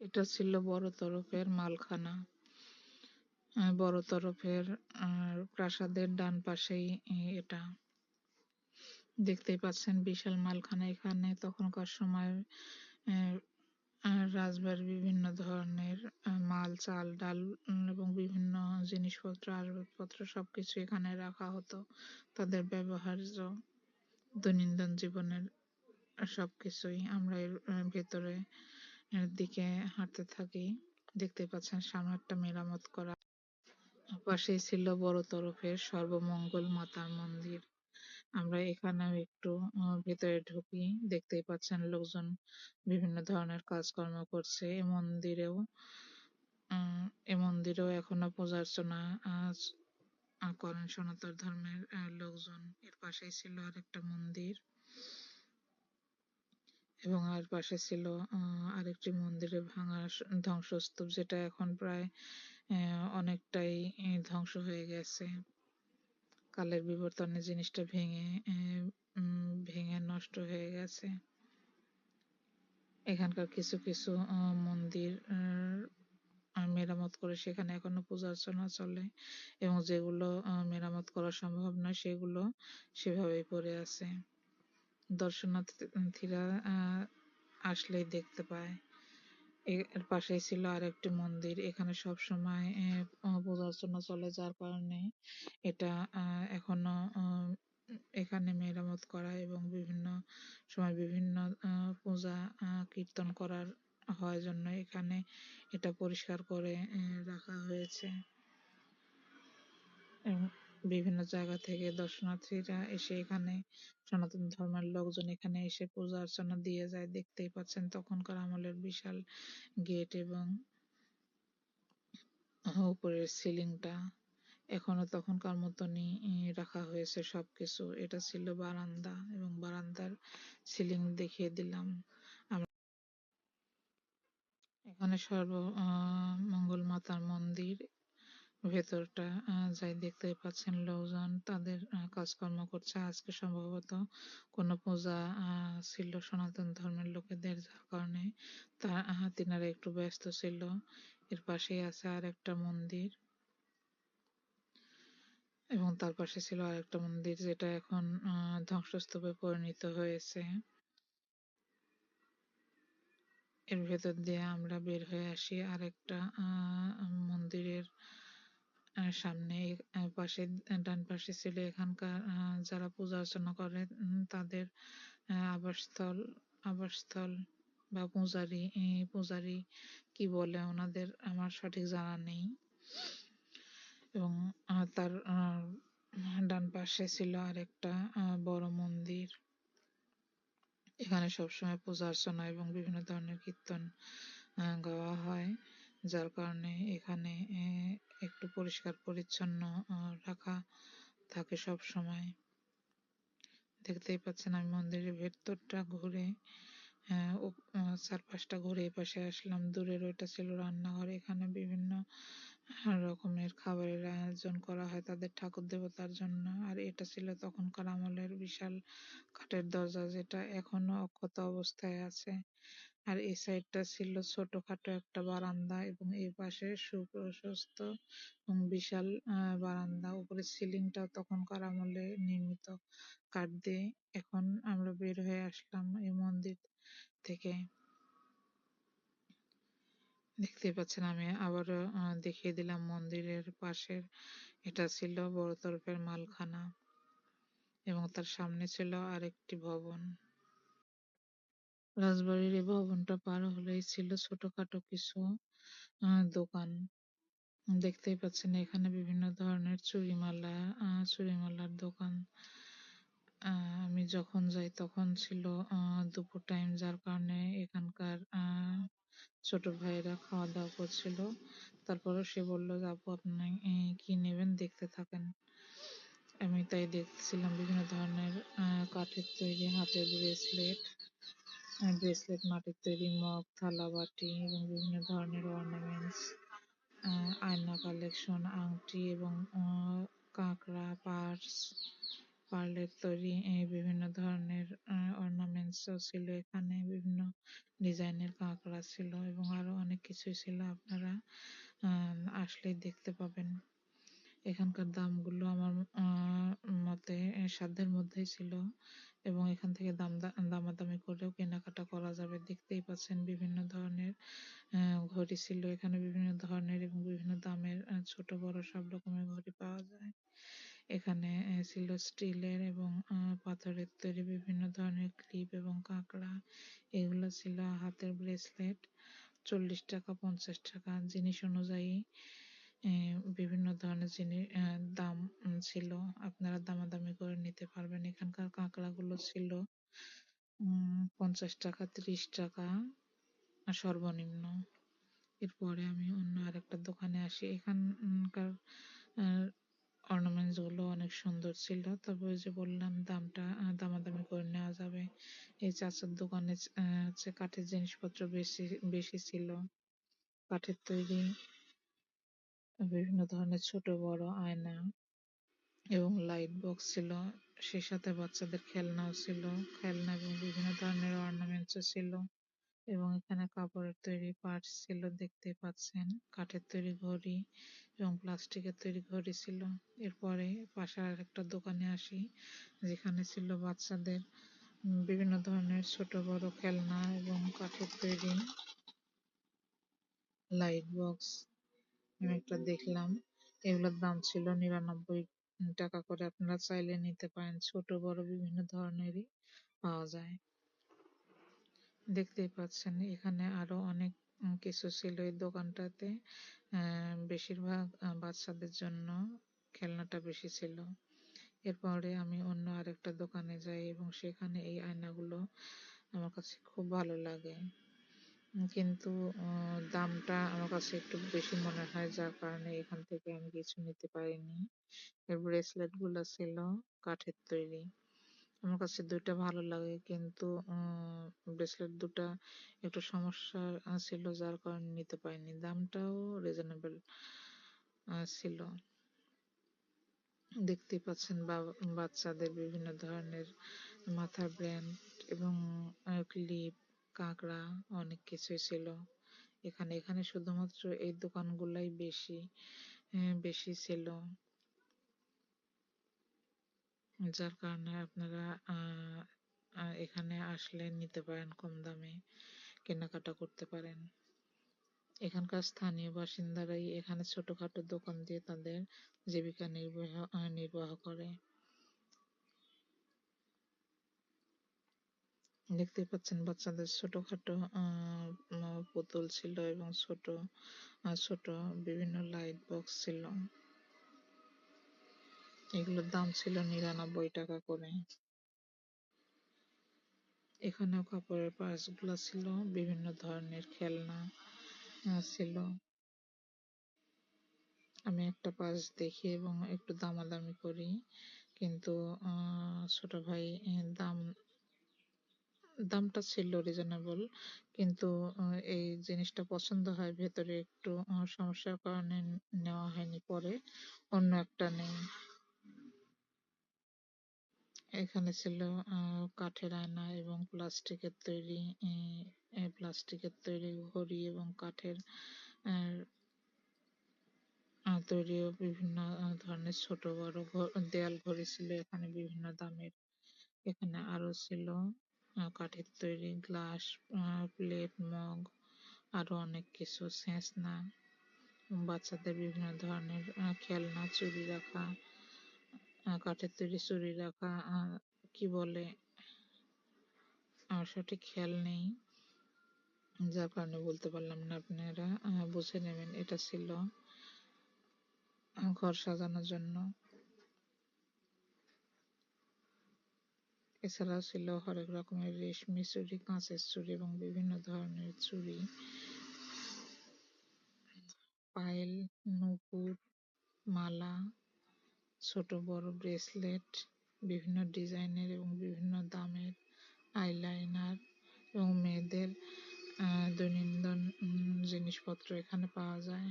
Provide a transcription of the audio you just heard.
এটা ছিল বড় তরফের মালখানা। বড় তরফের প্রাসাদের ডান পাশেই এটা। দেখতেই পাচ্ছেন বিশাল মালখানা এখানে। তখনকার সময় রাজবাড়ির বিভিন্ন ধরনের মাল, চাল, ডাল এবং বিভিন্ন জিনিসপত্র, আসবাবপত্র সবকিছু এখানে রাখা হতো। তাদের ব্যবহার্য দৈনন্দিন জীবনের সবকিছুই আমরা এর ভেতরে দিকে হাঁটতে থাকি। দেখতে পাচ্ছেন সামনে একটা মেরামত করা। পাশেই ছিল বড় তরফের সর্বমঙ্গল মাতার মন্দির। আমরা এখানেও একটু ভেতরে ঢুকি। দেখতেই পাচ্ছেন লোকজন বিভিন্ন ধরনের কাজকর্ম করছে। এ মন্দিরেও এ মন্দিরেও এখনও পূজা অর্চনা করেন সনাতন ধর্মের লোকজন। এর পাশেই ছিল আরেকটা মন্দির। এবং আর পাশে ছিল আরেকটি মন্দিরের ভাঙা ধ্বংসস্তূপ যেটা এখন প্রায় অনেকটাই ধ্বংস হয়ে গেছে। কালের বিবর্তনে জিনিসটা ভেঙে ভেঙে নষ্ট হয়ে গেছে। এখানকার কিছু কিছু মন্দির মেরামত করে সেখানে এখনও পূজা অর্চনা চলে এবং যেগুলো মেরামত করা সম্ভব নয় সেগুলো সেভাবেই পড়ে আছে। দর্শনার্থীরা আসলেই দেখতে পায়। এর পাশেই ছিল আরেকটি মন্দির। এখানে সব সময় পূজা অর্চনা চলে যার কারণে এটা এখনও এখানে মেরামত করা এবং বিভিন্ন সময় বিভিন্ন পূজা কীর্তন করার হয় জন্য এখানে এটা পরিষ্কার করে রাখা হয়েছে। বিভিন্ন জায়গা থেকে দর্শনার্থীরা এসে এখানে সনাতন ধর্মের লোকজন এখানে এসে পূজা অর্চনা দিয়ে যায়। দেখতেই পাচ্ছেন তখনকার আমলের বিশাল গেট এবং উপরের সিলিংটা এখনও তখনকার মতনই রাখা হয়েছে সবকিছু। এটা ছিল বারান্দা এবং বারান্দার সিলিং দেখিয়ে দিলাম। এখানে সর্ব মঙ্গল মাতার মন্দির ভেতরটা যাই দেখতে পাচ্ছেন লোকজন তাদের কাজকর্ম করছে। আজকে সম্ভবত কোনো পূজা ছিল সনাতন ধর্মের লোকেদের, যার কারণে তা তিনারা একটু ব্যস্ত ছিল। এর পাশেই আছে আর একটা মন্দির এবং তার পাশে ছিল আরেকটা মন্দির যেটা এখন ধ্বংসস্তূপে পরিণত হয়েছে। এর ভেতর দিয়ে আমরা বের হয়ে আসি আর আরেকটা মন্দিরের সামনে পাশে ডান পাশে ছিল এখানকার যারা পূজা অর্চনা করে তাদের আবাসস্থল আবাসস্থল বা পূজারি পূজারি কি বলে ওনাদের আমার সঠিক জানা নেই। এবং তার ডান পাশে ছিল আরেকটা বড় মন্দির। এখানে সবসময় পূজা অর্চনা এবং বিভিন্ন ধরনের কীর্তন গাওয়া হয়, যার কারণে এখানে একটু পরিষ্কার পরিচ্ছন্ন রাখা থাকে সব সময়। দেখতেই পাচ্ছেন আমি মন্দিরের ভেতরটা ঘুরে চারপাশটা ঘুরে এপাশে আসলাম। দূরের ওইটা ছিল রান্নাঘর। এখানে বিভিন্ন রকমের খাবারের আয়োজন করা হয় তাদের ঠাকুর দেবতার জন্য। আর এটা ছিল তখনকার আমলের বিশাল কাঠের দরজা যেটা এখনও অক্ষত অবস্থায় আছে। আর এই সাইডটা ছিল ছোটখাটো একটা বারান্দা এবং এই পাশে সুপ্রশস্ত এবং বিশাল বারান্দা। উপরে সিলিংটা তখনকার আমলে নির্মিত। কাঠ দিয়ে এখন আমরা বের হয়ে আসলাম এই মন্দির থেকে। দেখতে পাচ্ছেন আমি আবারও দেখিয়ে দিলাম মন্দিরের পাশের। এটা ছিল বড় তরফের মালখানা এবং তার সামনে ছিল আরেকটি ভবন। রাজবাড়ির এই ভবনটা পার হলেই ছিল ছোটখাটো কিছু দোকান। দেখতেই পাচ্ছেন এখানে বিভিন্ন ধরনের চুড়িমালা চুড়িমালার দোকান। আমি যখন যাই তখন ছিল দুপুর টাইম যার কারণে এখানকার ছোট ভাইয়েরা খাওয়া দাওয়া করছিল। তারপরে সে বলল যে আপু, আপনি কি নেবেন? দেখতে থাকেন। আমি তাই দেখছিলাম বিভিন্ন ধরনের কাঠের তৈরি, হাতের ব্রেসলেট ব্রেসলেট, মাটির তৈরি মগ, থালা বাটি এবং বিভিন্ন ধরনের অর্নামেন্টস আয়না কালেকশন আংটি এবং কাঁকড়া, পার্স, পার্লের তৈরি বিভিন্ন ধরনের অর্নামেন্টসও ছিল। এখানে বিভিন্ন ডিজাইনের কাঁকড়া ছিল এবং আরও অনেক কিছুই ছিল। আপনারা আসলেই দেখতে পাবেন। এখানকার দামগুলো আমার মতে সাধ্যের মধ্যেই ছিল। এবং এখান থেকে দাম দামাদামি করেও কেনাকাটা করা যাবে। দেখতেই পাচ্ছেন বিভিন্ন ধরনের ঘড়ি ছিল। এখানে বিভিন্ন ধরনের এবং বিভিন্ন দামের ছোট, বড় সব রকমের ঘড়ি পাওয়া যায়। এখানে ছিল স্টিলের এবং পাথরের তৈরি বিভিন্ন ধরনের ক্লিপ এবং কাঁকড়া। এগুলো ছিল হাতের ব্রেসলেট, চল্লিশ টাকা, পঞ্চাশ টাকা। জিনিস অনুযায়ী বিভিন্ন ধরনের জিনিস দাম ছিল। আপনারা দামাদামি করে নিতে পারবেন। এখানকার কাঁকড়াগুলো ছিল পঞ্চাশ টাকা, ত্রিশ টাকা সর্বনিম্ন। এরপরে আমি অন্য আরেকটা দোকানে আসি। এখানকার অর্নামেন্টসগুলো অনেক সুন্দর ছিল। তবে ওই যে বললাম, দামটা দামাদামি করে নেওয়া যাবে। এই চাচার দোকানে হচ্ছে কাঠের জিনিসপত্র বেশি বেশি ছিল। কাঠের তৈরি বিভিন্ন ধরনের ছোট, বড় আয়না এবং লাইট বক্স ছিল। সেই সাথে বাচ্চাদের খেলনাও ছিল। খেলনা এবং বিভিন্ন ধরনের অর্নামেন্টসও ছিল এবং এখানে কাপড়ের তৈরি পার্টস ছিল দেখতে পাচ্ছেন। কাঠের তৈরি ঘড়ি এবং প্লাস্টিকের তৈরি ঘড়ি ছিল। এরপরে পাশে আর একটা দোকানে আসি, যেখানে ছিল বাচ্চাদের বিভিন্ন ধরনের ছোট, বড় খেলনা এবং কাঠের তৈরি লাইট বক্স আমি একটা দেখলাম, এগুলোর দাম ছিল নিরানব্বই টাকা করে। আপনারা চাইলে নিতে পারেন। ছোট, বড় বিভিন্ন ধরনেরই পাওয়া যায়। দেখতেই পাচ্ছেন, এখানে আরও অনেক কিছু ছিল এই দোকানটাতে। বেশিরভাগ বাচ্চাদের জন্য খেলনাটা বেশি ছিল। এরপরে আমি অন্য আরেকটা দোকানে যাই এবং সেখানে এই আয়নাগুলো আমার কাছে খুব ভালো লাগে। কিন্তু দামটা আমার কাছে একটু বেশি মনে হয়, যার কারণে এখান থেকে আমি কিছু নিতে পারিনি। এর ব্রেসলেটগুলো ছিল কাঠের তৈরি। আমার কাছে দুইটা ভালো লাগে, কিন্তু ব্রেসলেট দুটা একটু সমস্যা ছিল, যার কারণে নিতে পারিনি। দামটাও রিজনেবল ছিল। দেখতেই পাচ্ছেন বাচ্চাদের বিভিন্ন ধরনের মাথার ব্র্যান্ড এবং ক্লিপ কাঁকড়া, অনেক কিছুই ছিল। এখানে এখানে শুধুমাত্র এই দোকানগুলাই বেশি বেশি ছিল। যার কারণে আপনারা এখানে আসলে নিতে পারেন কম দামে, কেনাকাটা করতে পারেন। এখানকার স্থানীয় বাসিন্দারাই এখানে ছোটখাটো দোকান দিয়ে তাদের জীবিকা নির্বাহ নির্বাহ করে। দেখতে পাচ্ছেন বাচ্চাদের ছোটখাটো পুতুল ছিল এবং ছোট ছোট বিভিন্ন লাইট বক্স ছিল। এগুলোর দাম ছিল নিরানব্বই টাকা করে। এখানেও কাপড়েরগুলো ছিল, বিভিন্ন ধরনের খেলনা ছিল। আমি একটা পার্স দেখি এবং একটু দামাদামি করি, কিন্তু ছোট ভাই দাম দামটা ছিল রিজনেবল কিন্তু এই জিনিসটা পছন্দ হয়, ভেতরে একটু সমস্যার কারণে নেওয়া হয়নি পরে, অন্য একটা নেই। এখানে ছিল কাঠের আয়না এবং প্লাস্টিকের তৈরি প্লাস্টিকের তৈরি ঘড়ি এবং কাঠের তৈরি বিভিন্ন ধরনের ছোট বড় দেয়াল ঘড়ি ছিল, এখানে বিভিন্ন দামের, এখানে আরও ছিল। কাঠের তৈরি গ্লাস প্লেট, মগ, আরও অনেক কিছু না বাচ্চাদের বিভিন্ন ধরনের খেলনা, চুরি রাখা কাঠের তৈরি চুরি রাখা কি বলে? আমার সঠিক খেয়াল নেই। যার কারণে বলতে পারলাম না আপনারা বুঝে নেবেন, এটা ছিল ঘর সাজানোর জন্য। এছাড়াও ছিল হরেক রকমের রেশমি চুড়ি কাঁচের চুড়ি এবং বিভিন্ন ধরনের চুড়ি পায়েল, নূপুর, মালা, ছোট বড় ব্রেসলেট, বিভিন্ন ডিজাইনের এবং বিভিন্ন দামের আইলাইনার এবং মেয়েদের দৈনন্দিন জিনিসপত্র এখানে পাওয়া যায়।